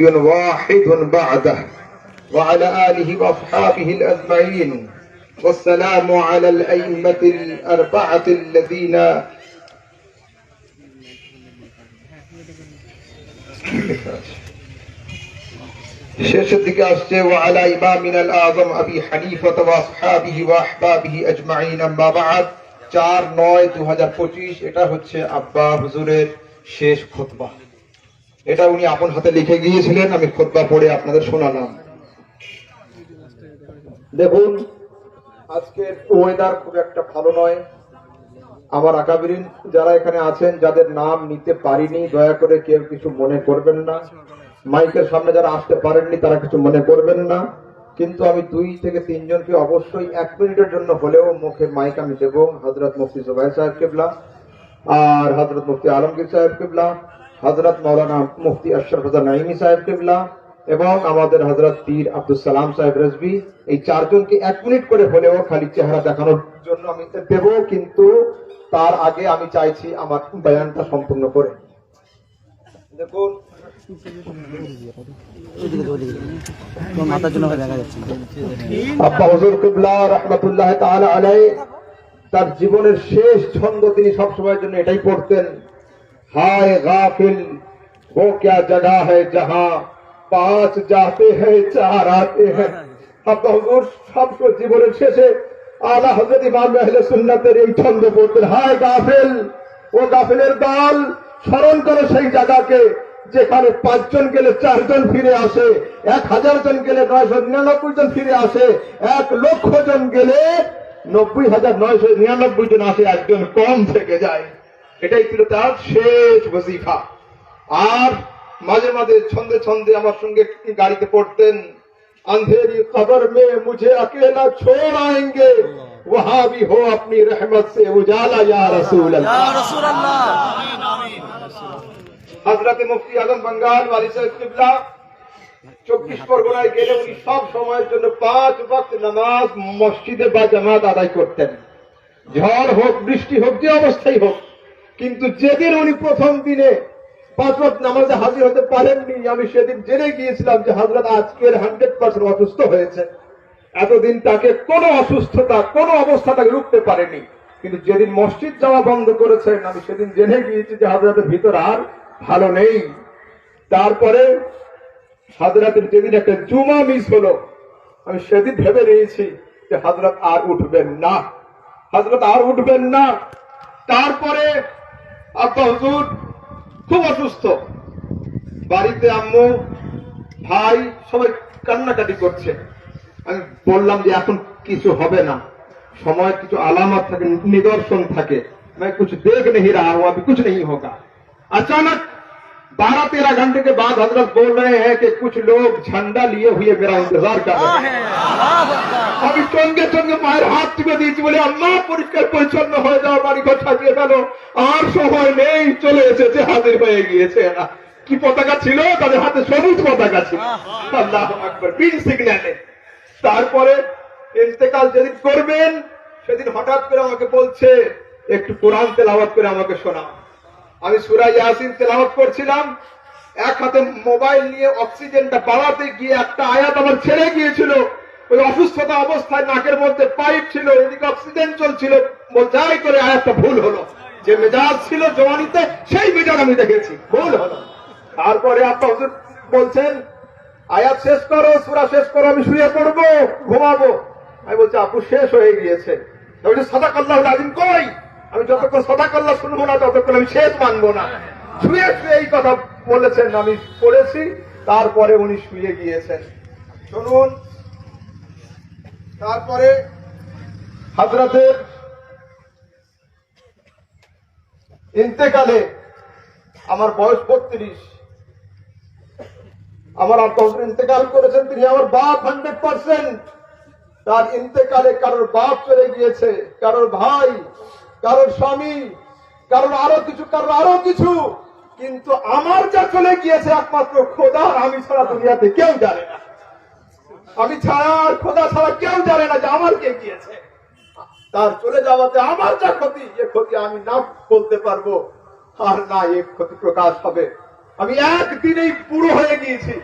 واحد بعده وعلى آله وأصحابه الأجمعين والسلام على الأئمة الأربعة الذين শেষের দিকে আসছে وعلى إمامنا الأعظم أبي حنيفة وأصحابه وأحبابه أجمعين أما بعد চার নয় দু হাজার পঁচিশ এটা হচ্ছে আব্বা হুজুরের শেষ খোতবা এটা উনি আপন হাতে লিখে গিয়েছিলেন, আমি খোতবা পড়ে আপনাদের শোনালাম। দেখুন, আজকের ওয়েদার খুব একটা ভালো নয়। আমার আকাবিরিন, যারা এখানে আছেন, যাদের নাম নিতে পারিনি, দয়া করে কেউ কিছু মনে করবেন না। মাইকের সামনে যারা আসতে পারেননি, তারা কিছু মনে করবেন না। কিন্তু আমি দুই থেকে তিনজনকে অবশ্যই এক মিনিটের জন্য হলেও মুখে মাইক আমি দেবো হজরত মুফতি জুবাই সাহেব কেবলা আর হজরত মুফতি আলমগীর সাহেব কেবলা। হজরত মৌলানা মুফতি আশরফ হাজার নাইমি সাহেব কেবলা এবং আমাদের হজরত পীর আব্দুল সালাম সাহেব রেজবি এই চারজনকে এক মিনিট করে হলেও খালি চেহারা দেখানোর জন্য আমি দেব, কিন্তু তার আগে আমি চাইছি আমার বয়ানটা সম্পূর্ণ করে। দেখুন। তোর জীবনের শেষ ছন্দ তিনি সব সময়ের জন্য এটাই পড়তেন। হায় গাফিল वो क्या जगह है जहां पांच जाते हैं चार आते हैं আব্বা হুজুর সব সময় জীবনের শেষে আলা হযরত ইমাম আহলে সুন্নাতের এই ছন্দ পড়তেন হায় গাফিল ও গাফিলের দল স্মরণ করো সেই জায়গাকে যেখানে পাঁচজন গেলে চারজন ফিরে আসে এক হাজার জন গেলে নয়শো নিরানব্বই জন ফিরে আসে এক লক্ষ জন গেলে নব্বই হাজার নয়শো নিরানব্বই জন আসে একজন কম থেকে যায় এটাই ছিল তার শেষ বজিফা আর মাঝে মাঝে ছন্দে ছন্দে আমার সঙ্গে গাড়িতে পড়তেন अंधेरी कब्र में मुझे अकेला छोड़ आएंगे वहां भी हो अपनी रहमत से उजाला या रसूल अल्लाह ইয়া রাসূলুল্লাহ হজরতে মুফতি আলম বাঙ্গাল ওয়ালি সাহেব কিবলা চব্বিশ পরগনায় গেলে উনি সব সময়ের জন্য পাঁচ ওয়াক্ত নামাজ মসজিদে বা জামাত আদায় করতেন ঝড় হোক বৃষ্টি হোক যে অবস্থায় হোক কিন্তু যেদিন উনি প্রথম দিনে পাঁচ ওয়াক্ত নামাজে হাজির হতে পারেননি, আমি সেদিন জেনে গিয়েছিলাম যে হাজরত আজকের হান্ড্রেড পার্সেন্ট অসুস্থ হয়েছে। এতদিন তাকে কোনো অসুস্থতা, কোনো অবস্থা তাকে রুখতে পারেনি। কিন্তু যেদিন মসজিদ যাওয়া বন্ধ করেছেন, আমি সেদিন জেনে গিয়েছি যে হাজরাতের ভিতর আর ভালো নেই। তারপরে হাজরাতের যেদিন একটা জুমা মিস হলো, আমি সেদিন ভেবে নিয়েছি যে হাজরত আর উঠবেন না। হাজরত আর উঠবেন না। তারপরে আব্বা হুজুর খুব অসুস্থ বাড়িতে আম্মু ভাই সবাই কান্নাকাটি করছে আমি বললাম যে এখন কিছু হবে না সময় কিছু আলামত থাকে निदर्शन থাকে मैं कुछ देख नहीं रहा हूं अभी कुछ नहीं होगा अचानक बारह तेरह घंटे के बाद हजरत बोल रहे हैं कि कुछ लोग झंडा लिए हुए मेरा इंतजार कर रहे हैं আমি সঙ্গে সঙ্গে মায়ের হাত টিপে দিয়েছি বলে আম্মা পরিষ্কার পরিচ্ছন্ন হয়ে যাও বাড়ি ঘর সাজিয়ে ফেলো আর সময় নেই চলে এসেছে হাজির হয়ে গিয়েছে এরা কি পতাকা ছিল তাদের হাতে সবুজ পতাকা ছিল আল্লাহ আকবর বিন সিগন্যালে তারপরে ইন্তেকাল যেদিন করবেন সেদিন হঠাৎ করে আমাকে বলছে একটু কোরআন তেলাওয়াত করে আমাকে শোনাও আমি সুরা ইয়াসিন তেলাওয়াত করছিলাম। এক হাতে মোবাইল নিয়ে অক্সিজেনটা বাড়াতে গিয়ে একটা আয়াত আমার ছেড়ে গিয়েছিল। ওই অসুস্থতা অবস্থায় নাকের মধ্যে পাইপ ছিল, এদিকে অক্সিজেন চলছিল। যাই করে আয়াতটা ভুল হলো। যে মেজাজ ছিল জওয়ানিতে সেই মেজাজ আমি দেখেছি, ভুল হলো। তারপরে আপা হুজুর বলছেন, আয়াত শেষ করো, সুরা শেষ করো, আমি শুয়ে পড়ব, ঘুমাবো। আমি বলছি, আপু, শেষ হয়ে গিয়েছে। সদা কাল্লাহ আজিম কই? আমি যতক্ষণ সদা কাল্লা শুনব না, ততক্ষণ আমি শেষ মানবো না। শুয়ে শুয়ে এই কথা বলেছেন, আমি পড়েছি, তারপরে উনি শুয়ে গিয়েছেন। শুনুন তারপরে হাজরাতের ইন্তেকালে আমার বয়স বত্রিশ। আমার আব্বা হুজুর ইন্তেকাল করেছেন, তিনি আমার বাপ হান্ড্রেড পার্সেন্ট তার ইন্তেকালে কারোর বাপ চলে গিয়েছে, কারোর ভাই কারোর স্বামী, কারোর আরও কিছু, কারোর আরও কিছু। কিন্তু আমার যা চলে গিয়েছে একমাত্র খোদা, আমি ছাড়া দুনিয়াতে কেউ জানে না। আমি ছাড়া আর খোদা ছাড়া কেউ জানে না যে আমার কে গিয়েছে। তার চলে যাওয়াতে আমার যা ক্ষতি, এ ক্ষতি আমি না বলতে পারব, আর না এ ক্ষতি প্রকাশ হবে। আমি একদিনেই পুরো হয়ে গিয়েছি।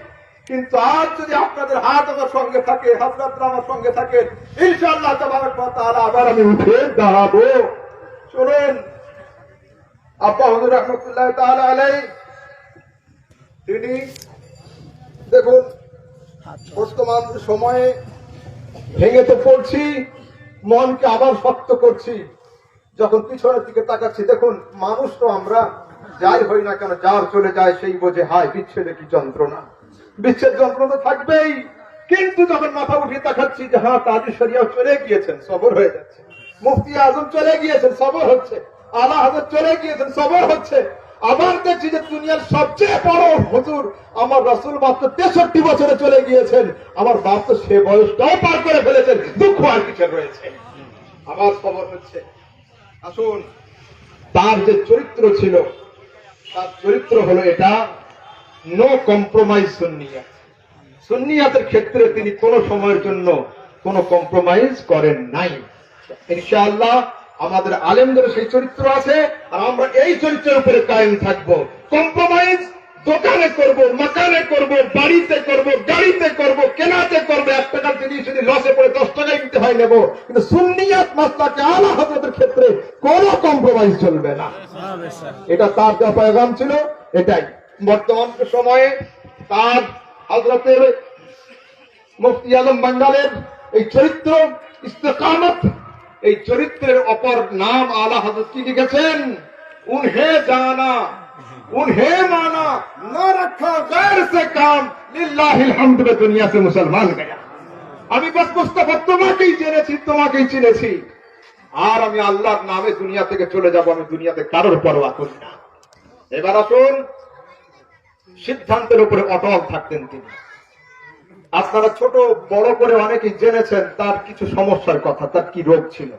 কিন্তু আজ যদি আপনাদের হাত আমার সঙ্গে থাকে হাতরাত্রা আমার সঙ্গে থাকে তাআলা আবার আমি উঠে দাঁড়াবো। শুনুন। আব্বা হুজুর রহমতুল্লাহ তাআলা আলাইহি। তিনি দেখুন, বর্তমান সময়ে ভেঙে তো পড়ছি, মনকে আবার শক্ত করছি। যখন পিছনের দিকে তাকাচ্ছি, দেখুন, মানুষ তো আমরা যাই হই না কেন, যার চলে যায় সেই বোঝে, হায়, বিচ্ছেদে কি যন্ত্রণা। বিচ্ছেদ যন্ত্রণা তো থাকবেই। কিন্তু যখন মাথা উঠিয়ে তাকাচ্ছি যে হ্যাঁ তাজু শরিয়াও চলে গিয়েছেন, সবর হয়ে যাচ্ছে। মুফতি আজম চলে গিয়েছেন, সবর হচ্ছে। আলা হাজর চলে গিয়েছেন, সবর হচ্ছে। আবার দেখছি যে দুনিয়ার সবচেয়ে বড় হুজুর আমার রসুল মাত্র তেষট্টি বছরে চলে গিয়েছেন। আমার বাপ তো সে বয়সটাও পার করে ফেলেছেন, দুঃখ আর কিছু রয়েছে। আমার খবর হচ্ছে, আসুন, তার যে চরিত্র ছিল, তার চরিত্র হলো এটা নো কম্প্রোমাইজ সুন্নিয়াত সুন্নিয়াতের ক্ষেত্রে তিনি কোন সময়ের জন্য কোন কম্প্রোমাইজ করেন নাই। ইনশাআল্লাহ আমাদের আলেমদের সেই চরিত্র আছে, আর আমরা এই চরিত্রের উপরে কায়েম থাকব। কম্প্রোমাইজ দোকানে করব, মাকানে করব, বাড়িতে করব, গাড়িতে করব, কেনাতে করব। এক টাকার জিনিস যদি লসে পড়ে দশ টাকায় দিতে হয় নেব। কিন্তু সুন্নিয়াত মাসলাকে আলা হজরতের ক্ষেত্রে কোনো কম্প্রোমাইজ চলবে না। এটা তার যা পয়গাম ছিল, এটাই। বর্তমান সময়ে তার হজরতের মুফতি আলম বাঙ্গালের এই চরিত্র ইস্তেকামত এই চরিত্রের অপর নাম আলা হাজত কি লিখেছেন? উনহে জানা, উনহে মানা, না রাখা গায়ের সে কাম লিল্লাহিল হামদ দুনিয়া সে মুসলমান গয়া। আমি বাস মুস্তফা তোমাকেই চিনেছি তোমাকেই চিনেছি। আর আমি আল্লাহর নামে দুনিয়া থেকে চলে যাব, আমি দুনিয়াতে কারোর পরোয়া করি না। এবার আসুন, সিদ্ধান্তের উপরে অটল থাকতেন তিনি। আপনারা ছোট বড় করে অনেকেই জেনেছেন তার কিছু সমস্যার কথা তার কি রোগ ছিল।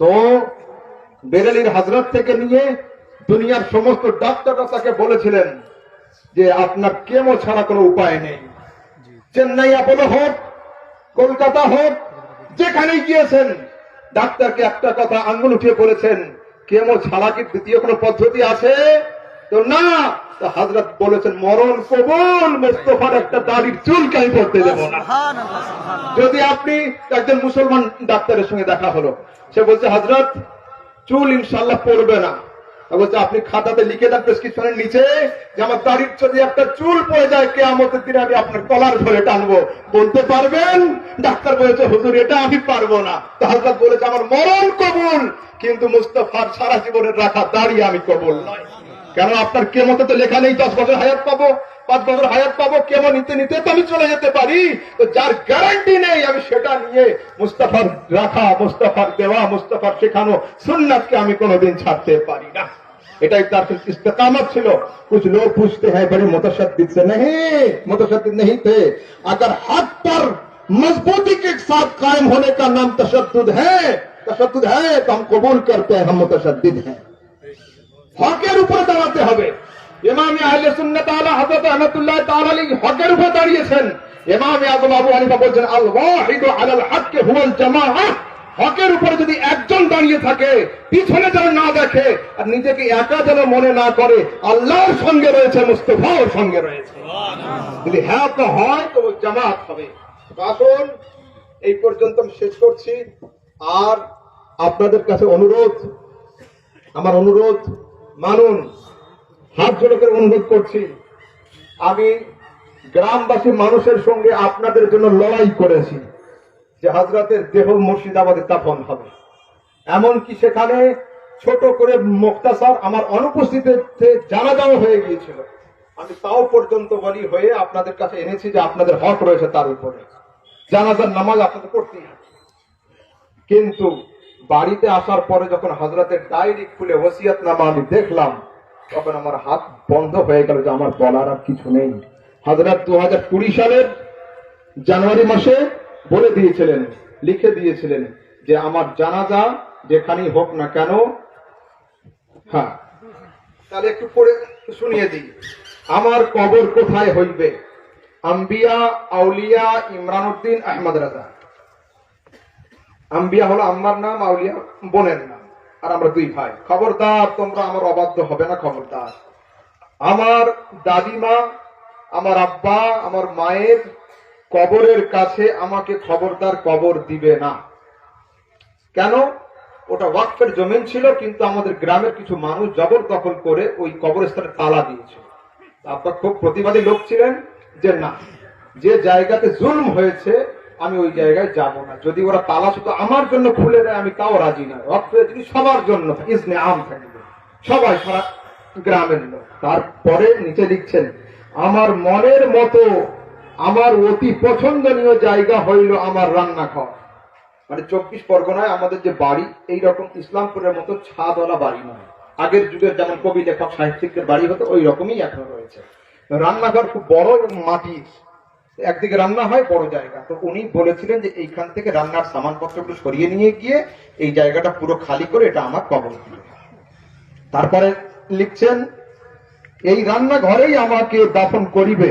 তো বেরেলির হাজরত থেকে নিয়ে দুনিয়ার সমস্ত ডাক্তাররা তাকে বলেছিলেন যে আপনার কেমো ছাড়া কোনো উপায় নেই। চেন্নাই আপোলো হোক কলকাতা হোক যেখানেই গিয়েছেন ডাক্তারকে একটা কথা আঙ্গুল উঠিয়ে বলেছেন কেমো ছাড়া কি দ্বিতীয় কোনো পদ্ধতি আছে? তো না হাজরত বলেছেন মরণ কবুল মোস্তফার একটা দাড়ির চুলকে আমি পড়তে দেবো না। যদি আপনি একজন মুসলমান ডাক্তারের সঙ্গে দেখা হলো সে বলছে হজরত চুল ইনশাল্লাহ পড়বে না। বলছে আপনি খাতাতে লিখে দেন প্রেসক্রিপশনের নিচে যে আমার দাড়ির যদি একটা চুল পড়ে যায় কে আমাদের দিনে আমি আপনার কলার ধরে টানবো। বলতে পারবেন? ডাক্তার বলেছে হুজুর এটা আমি পারব না। হজরত বলেছে আমার মরণ কবুল কিন্তু মুস্তফার সারা জীবনের রাখা দাড়ি আমি কবুল নয়। কেন আপনার কেমতে তো লেখা নেই দশ বছর হায়াত পাবো পাঁচ বছর হায়াত পাবো কেমন নিতে নিতে তো আমি চলে যেতে পারি তো যার গ্যারান্টি নেই আমি সেটা নিয়ে মুস্তাফার রাখা মুস্তাফার দেওয়া মুস্তাফার শেখানো সুন্নাতকে আমি কোনোদিন ছাড়তে পারি না এটাই তার इस्तेकामत ছিল कुछ लोग पूछते हैं बड़े मुतशद्दिद से नहीं मुतशद्दिद नहीं थे अगर हक पर मजबूती के साथ कायम होने का नाम तशद्दुद है तशद्दुद है तो हम कबूल करते हैं हम मुतशद्दिद हैं হকের উপরে দাঁড়াতে হবে। ইমামে আহলে সুন্নাত আলা হযরত আহমদুল্লাহ তাআলা আলী হকের উপরে দাঁড়িয়েছেন। ইমামে আযম আবু হানিফা বলছেন আল ওয়াহিদু আলাল হক হুয়াল জামাআহ হকের উপরে যদি একজন দাঁড়িয়ে থাকে পিছনে যেন না দেখে আর নিজেকে একা যেন মনে না করে আল্লাহর সঙ্গে রয়েছে মুস্তফাও সঙ্গে রয়েছে। যদি হ্যাঁ তো হয় তো জামাত হবে। আসুন এই পর্যন্ত আমি শেষ করছি। আর আপনাদের কাছে অনুরোধ আমার অনুরোধ মানুন হাত জোড়ো অনুরোধ করছি, আমি গ্রামবাসী মানুষের সঙ্গে আপনাদের জন্য লড়াই করেছি যে হাজরাতের দেহ মুর্শিদাবাদে স্থাপন হবে। এমনকি সেখানে ছোট করে মুক্তাসার আমার অনুপস্থিতিতে জানাজাও হয়ে গিয়েছিল। আমি তাও পর্যন্ত বলি হয়ে আপনাদের কাছে এনেছি যে আপনাদের হক রয়েছে তার উপরে। জানাজার নামাজ আপনাদের করতেই কিন্তু বাড়িতে আসার পরে যখন হাজরাতের ডায়েরি খুলে ওসিয়াত নামা আমি দেখলাম, তখন আমার হাত বন্ধ হয়ে গেল যে আমার বলার আর কিছু নেই। হজরত দু হাজার কুড়ি সালের জানুয়ারি মাসে বলে দিয়েছিলেন, লিখে দিয়েছিলেন যে আমার জানাজা যেখানেই হোক না কেন হ্যাঁ তাহলে একটু পড়ে শুনিয়ে দিই। আমার কবর কোথায় হইবে? আম্বিয়া, আউলিয়া ইমরান উদ্দিন আহমদ রাজা। আম্বিয়া হলো আম্মার নাম, আউলিয়া বোনের নাম। আর আমরা দুই ভাই। খবরদার, তোমরা আমার অবাধ্য হবে না খবরদার। আমার দাদিমা, আমার আব্বা, আমার মায়ের কবরের কাছে আমাকে খবরদার কবর দিবে না। কেন? ওটা ওয়াকফের জমিন ছিল, কিন্তু আমাদের গ্রামের কিছু মানুষ জবরদখল করে ওই কবরস্থানে তালা দিয়েছে আপনার খুব প্রতিবাদী লোক ছিলেন যে না, যে জায়গাতে জুলম হয়েছে আমি ওই জায়গায় যাব না। যদি ওরা তালা শুধু আমার জন্য খুলে দেয়, আমি তাও রাজি নয়। ওয়াকফের যদি সবার জন্য ইসনে আম থাকবে। সবাই, সারা গ্রামের লোক। তারপরে নিচে লিখছেন, আমার মনের মতো আমার অতি পছন্দনীয় জায়গা হইল আমার রান্নাঘর। মানে চব্বিশ পরগনায় আমাদের যে বাড়ি এই রকম ইসলামপুরের মতো ছাদওয়ালা বাড়ি নয়। আগের যুগের যেমন কবি লেখক, সাহিত্যিকদের বাড়ি হতো ওই রকমই এখনও রয়েছে। রান্নাঘর খুব বড় এবং মাটির। একদিকে রান্না হয়, বড় জায়গা। তো উনি বলেছিলেন যে এইখান থেকে রান্নার সামানপত্রগুলো সরিয়ে নিয়ে গিয়ে এই জায়গাটা পুরো খালি করে এটা আমার কবর দিবে তারপরে লিখছেন, এই রান্নাঘরেই আমাকে দাফন করিবে।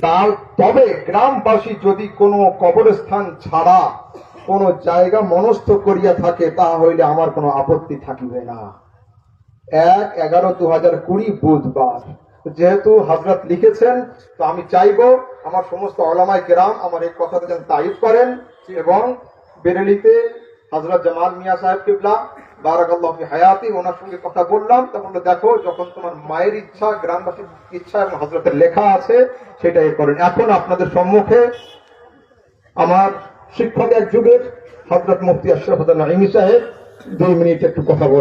তা তবে গ্রামবাসী যদি কোনো কবরস্থান ছাড়া কোনো জায়গা মনস্থ করিয়া থাকে তা হইলে আমার কোনো আপত্তি থাকিবে না। এক এগারো দু হাজার কুড়ি বুধবার। যেহেতু হজরত লিখেছেন, তো আমি চাইব আমার সমস্ত অলামাই কেরাম আমার এই কথাটা যেন তারিফ করেন এবং বেরেলিতে হজরত জামাল মিয়া সাহেব কিবলা, বারাকাল্লাহ হায়াতি, ওনার সঙ্গে কথা বললাম, তখন দেখো, যখন তোমার মায়ের ইচ্ছা, গ্রামবাসীর ইচ্ছা এবং হজরতের লেখা আছে, সেটা এ করেন। এখন আপনাদের সম্মুখে আমার শিক্ষক এক যুগের হজরত মুফতি আশরাফুদ্দিন নাইমি সাহেব, দুই মিনিট একটু কথা বল